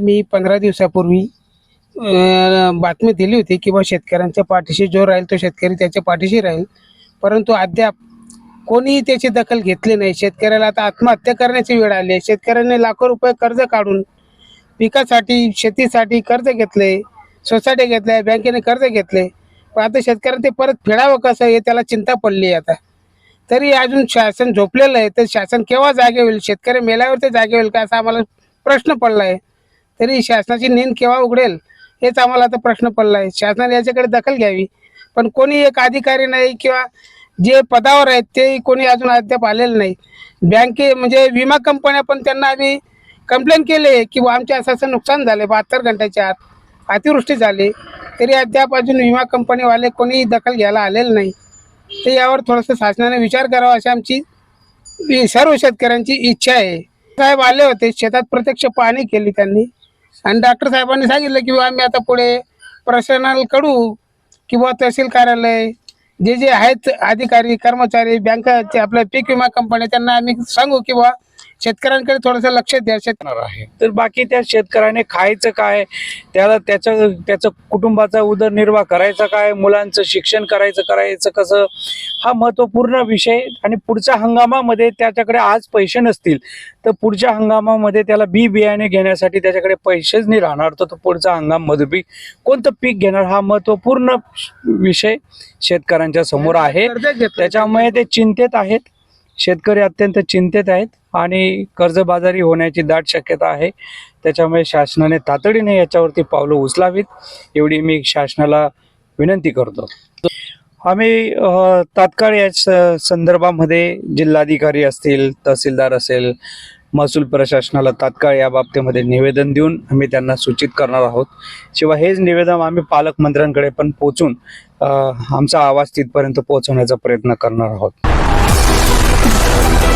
मी पंधरा दिवसापूर्वी बातमी दिली होती की बा शेतकऱ्यांच्या पाठीशी जो राहील तो शेतकरी त्याच्या पाठीशी राहील. परंतु अद्याप कोणीही त्याची दखल घेतली नाही. शेतकऱ्याला आता आत्महत्या करण्याची वेळ आली आहे. शेतकऱ्यांनी लाखो रुपये कर्ज काढून पिकासाठी शेतीसाठी कर्ज घेतले सोसायटी घेतल्या बँकेने कर्ज घेतले. पण आता शेतकऱ्यांना ते परत फेडावं कसं हे त्याला चिंता पडली आहे आता. तरी अजून शासन झोपलेलं आहे. तर शासन केव्हा जागे होईल? शेतकरी मेल्यावर ते जागे होईल का? असा आम्हाला प्रश्न पडला आहे तरी शासनाची नेंद केव्हा उघडेल हेच आम्हाला आता प्रश्न पडला आहे शासनाने याच्याकडे दखल घ्यावी. पण कोणी एक अधिकारी नाही किंवा जे पदावर आहेत ते कोणी अजून अद्याप आलेलं नाही. बँके म्हणजे विमा कंपन्या पण त्यांना आम्ही कंप्लेंट केले की आमच्या आमचे असं असं नुकसान झाले बहात्तर घंट्याच्या आत अतिवृष्टी झाली. तरी अद्याप अजून विमा कंपनीवाले कोणी दखल घ्यायला आलेलं नाही. तर यावर थोडंसं शासनाने विचार करावा अशी आमची सर्व शेतकऱ्यांची इच्छा आहे. साहेब आले होते शेतात प्रत्यक्ष पाहणी केली त्यांनी. आणि डॉक्टर साहेबांनी सांगितलं की बुवा आम्ही आता पुढे प्रशासनाकडू किंवा तहसील कार्यालय जे जे आहेत अधिकारी कर्मचारी बँकाचे आपल्या पीक विमा कंपन्या त्यांना आम्ही सांगू किंवा शेतकऱ्यांकडे थोडंसं लक्ष द्या शेत आहे तर बाकी त्या शेतकऱ्याने खायचं काय? त्याला त्याचं त्याचं कुटुंबाचा उदरनिर्वाह करायचा काय? मुलांचं शिक्षण करायचं करायचं कसं? हा महत्त्वपूर्ण विषय आणि पुढच्या हंगामामध्ये त्याच्याकडे आज पैसे नसतील. तर पुढच्या हंगामामध्ये त्याला बी बियाणे घेण्यासाठी त्याच्याकडे पैसेच नाही राहणार. तर तो पुढचा हंगाममध्ये बी कोणतं पीक घेणार? हा महत्त्वपूर्ण विषय शेतकऱ्यांच्या समोर आहे. त्याच्यामुळे ते चिंतेत आहेत. शेतकरी अत्यंत चिंतेत आहेत आणि कर्जबाजारी होण्याची दाट शक्यता आहे. त्याच्यामुळे शासनाने तातडीने याच्यावरती पावलं उचलावीत एवढी मी शासनाला विनंती करतो. आम्ही तात्काळ या स- संदर्भामध्ये जिल्हाधिकारी असतील तहसीलदार असेल महसूल प्रशासनाला तात्काळ या बाबतीमध्ये निवेदन देऊन आम्ही त्यांना सूचित करणार आहोत. शिवाय हेच निवेदन आम्ही पालकमंत्र्यांकडे पण पोचून आमचा आवाज तिथपर्यंत पोहोचवण्याचा प्रयत्न करणार आहोत. Thank you.